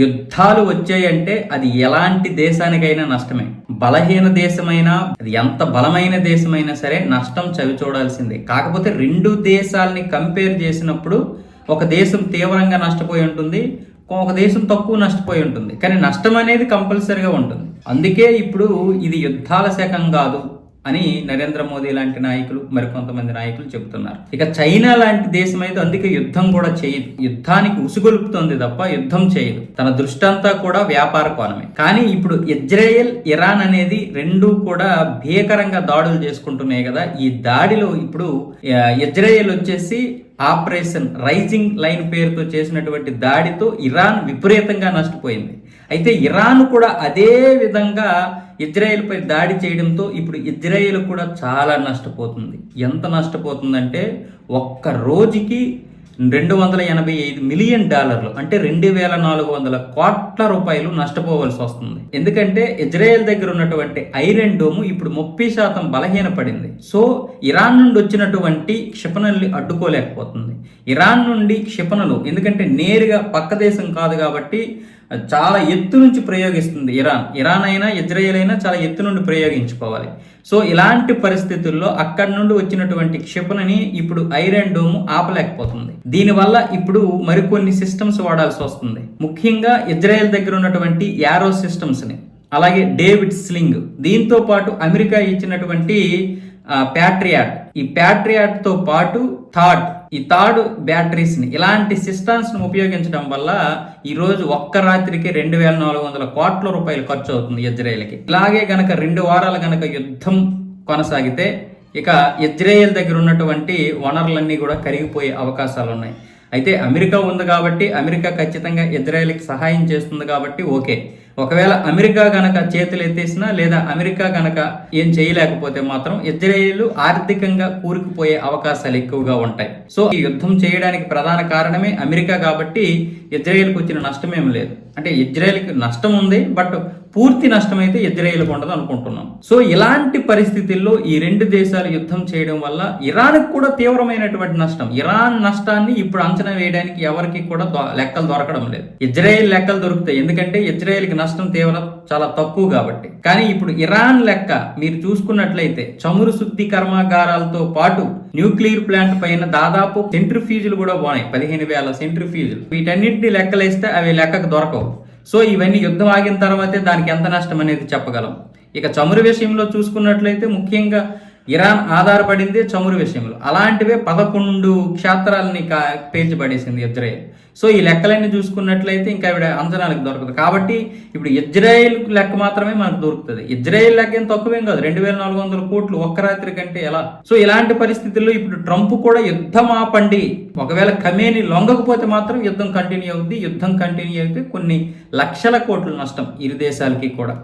యుద్ధాలు వచ్చాయంటే అది ఎలాంటి దేశానికైనా నష్టమే. బలహీన దేశమైనా అది ఎంత బలమైన దేశమైనా సరే నష్టం చవి చూడాల్సిందే కాకపోతే రెండు దేశాలని కంపేర్ చేసినప్పుడు ఒక దేశం తీవ్రంగా నష్టపోయి ఉంటుంది ఒక దేశం తక్కువ నష్టపోయి ఉంటుంది. కానీ నష్టం అనేది కంపల్సరిగా ఉంటుంది. అందుకే ఇప్పుడు ఇది యుద్ధాల శకం కాదు. అని నరేంద్ర మోదీ లాంటి నాయకులు మరికొంతమంది నాయకులు చెబుతున్నారు. ఇక చైనా లాంటి దేశం అయితే అందుకే యుద్ధం కూడా చేయదు. యుద్ధానికి ఉసుగొలుపుతోంది తప్ప యుద్ధం చేయదు. తన దృష్టంతా కూడా వ్యాపార కోణమే. కానీ ఇప్పుడు ఇజ్రాయెల్ ఇరాన్ అనేది రెండు కూడా భీకరంగా దాడులు చేసుకుంటున్నాయి కదా. ఈ దాడిలో ఇప్పుడు ఇజ్రాయెల్ వచ్చేసి ఆపరేషన్ రైజింగ్ లైన్ పేరుతో చేసినటువంటి దాడితో ఇరాన్ విపరీతంగా నష్టపోయింది. అయితే ఇరాన్ కూడా అదే విధంగా ఇజ్రాయెల్పై దాడి చేయడంతో ఇప్పుడు ఇజ్రాయెల్ కూడా చాలా నష్టపోతుంది. ఎంత నష్టపోతుందంటే ఒక్క రోజుకి రెండు వందల ఎనభై ఐదు మిలియన్ డాలర్లు అంటే రెండు వేల నాలుగు వందల కోట్ల రూపాయలు నష్టపోవలసి వస్తుంది. ఎందుకంటే ఇజ్రాయెల్ దగ్గర ఉన్నటువంటి ఐరన్ డోము ఇప్పుడు ముప్పై శాతం బలహీనపడింది. సో ఇరాన్ నుండి వచ్చినటువంటి క్షిపణుల్ని అడ్డుకోలేకపోతుంది. ఇరాన్ నుండి క్షిపణులు ఎందుకంటే నేరుగా పక్క దేశం కాదు కాబట్టి చాలా ఎత్తు నుంచి ప్రయోగిస్తుంది ఇరాన్. ఇరాన్ అయినా ఇజ్రాయెల్ అయినా చాలా ఎత్తు నుండి ప్రయోగించుకోవాలి. సో ఇలాంటి పరిస్థితుల్లో అక్కడి నుండి వచ్చినటువంటి క్షిపణిని ఇప్పుడు ఐరన్ డోమ్ ఆపలేకపోతుంది. దీనివల్ల ఇప్పుడు మరికొన్ని సిస్టమ్స్ వాడాల్సి వస్తుంది. ముఖ్యంగా ఇజ్రాయెల్ దగ్గర ఉన్నటువంటి యారో సిస్టమ్స్ని అలాగే డేవిడ్ స్లింగ్. దీంతో పాటు అమెరికా ఇచ్చినటువంటి ప్యాట్రియాట్. ఈ ప్యాట్రియాట్తో పాటు థాట్ ఈ థర్డ్ బ్యాటరీస్ని ఇలాంటి సిస్టమ్స్ని ఉపయోగించడం వల్ల ఈరోజు ఒక్క రాత్రికి రెండు వేల నాలుగు వందల కోట్ల రూపాయలు ఖర్చు అవుతుంది ఇజ్రాయెల్కి. ఇలాగే గనక రెండు వారాలు గనక యుద్ధం కొనసాగితే ఇక ఇజ్రాయెల్ దగ్గర ఉన్నటువంటి వనరులన్నీ కూడా కరిగిపోయే అవకాశాలు ఉన్నాయి. అయితే అమెరికా ఉంది కాబట్టి అమెరికా ఖచ్చితంగా ఇజ్రాయెల్కి సహాయం చేస్తుంది కాబట్టి ఓకే. ఒకవేళ అమెరికా గనక చేతులు ఎత్తేసినా లేదా అమెరికా గనక ఏం చేయలేకపోతే మాత్రం ఇజ్రాయేల్ ఆర్థికంగా కూరుకుపోయే అవకాశాలు ఎక్కువగా ఉంటాయి. సో ఈ యుద్ధం చేయడానికి ప్రధాన కారణమే అమెరికా కాబట్టి ఇజ్రాయేల్కి వచ్చిన నష్టమేం లేదు. అంటే ఇజ్రాయేల్కి నష్టం ఉంది బట్ పూర్తి నష్టం అయితే ఇజ్రాయేల్కి ఉండదు అనుకుంటున్నాం. సో ఇలాంటి పరిస్థితుల్లో ఈ రెండు దేశాలు యుద్ధం చేయడం వల్ల ఇరాన్కి కూడా తీవ్రమైనటువంటి నష్టం. ఇరాన్ నష్టాన్ని ఇప్పుడు అంచనా వేయడానికి ఎవరికి కూడా దొ- లెక్కలు దొరకడం లేదు. ఇజ్రాయెల్ లెక్కలు దొరుకుతాయి. ఎందుకంటే ఇజ్రాయెల్కి నష్టం తీవ్రం చాలా తక్కువ కాబట్టి. కానీ ఇప్పుడు ఇరాన్ లెక్క మీరు చూసుకున్నట్లయితే చమురు శుద్ధి కర్మాగారాలతో పాటు న్యూక్లియర్ ప్లాంట్ పైన దాదాపు సెంట్రిఫ్యూజులు కూడా పోనాయి. పదిహేను వేల సెంట్రిఫ్యూజులు. వీటన్నింటినీ లెక్కలేస్తే అవి లెక్కకు దొరకవు. సో ఇవన్నీ యుద్ధం ఆగిన తర్వాతే దానికి ఎంత నష్టం అనేది చెప్పగలం. ఇక చమురు విషయంలో చూసుకున్నట్లయితే ముఖ్యంగా ఇరాన్ ఆధారపడిందే చమురు విషయంలో. అలాంటివే పదకొండు క్షేత్రాలని కా పేల్చిపడేసింది ఇజ్రాయెల్. సో ఈ లెక్కలన్నీ చూసుకున్నట్లయితే ఇంకా ఆవిడ అంచనాలకు దొరకదు. కాబట్టి ఇప్పుడు ఇజ్రాయెల్ లెక్క మాత్రమే మనకు దొరుకుతుంది. ఇజ్రాయెల్ లెక్క ఏం తక్కువేం కాదు. రెండు వేల నాలుగు వందల కోట్లు ఒక్క రాత్రి కంటే ఎలా? సో ఇలాంటి పరిస్థితుల్లో ఇప్పుడు ట్రంప్ కూడా యుద్ధం ఆపండి. ఒకవేళ కమేని లొంగకపోతే మాత్రం యుద్ధం కంటిన్యూ అవుద్ది. యుద్ధం కంటిన్యూ అయితే కొన్ని లక్షల కోట్ల నష్టం ఇరు దేశాలకి కూడా.